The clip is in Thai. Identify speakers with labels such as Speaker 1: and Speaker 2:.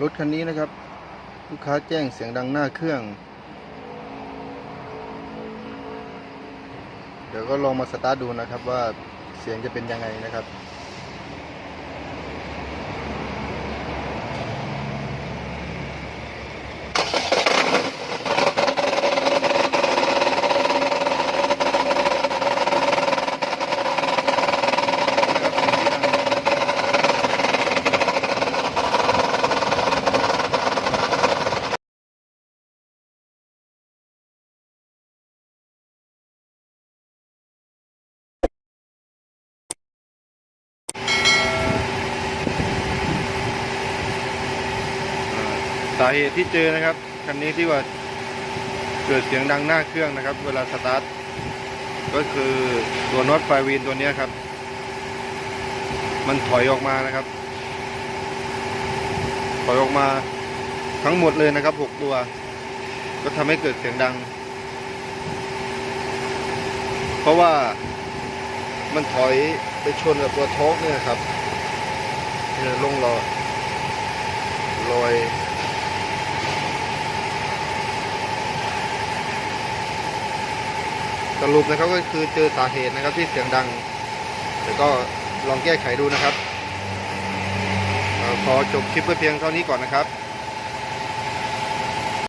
Speaker 1: รถคันนี้นะครับ ลูกค้าแจ้งเสียงดังหน้าเครื่อง เดี๋ยวก็ลองมาสตาร์ทดูนะครับว่าเสียงจะเป็นยังไงนะครับ สาเหตุที่เจอนะครับคันนี้ที่ว่าเกิดเสียงดังหน้าเครื่องนะครับ เวลาสตาร์ทก็คือตัวน็อตไฟวีนตัวนี้ครับ มันถอยออกมานะครับ ถอยออกมาทั้งหมดเลยนะครับหกตัว ก็ทำให้เกิดเสียงดัง เพราะว่ามันถอยไปชนกับตัวโทอกเนี่ยครับเนี่ยลงรอลอย สรุปนะครับก็คือเจอสาเหตุนะครับที่เสียงดังแต่ก็ลองแก้ไขดูนะครับ ขอจบคลิปไว้เพียงเท่านี้ก่อนนะครับ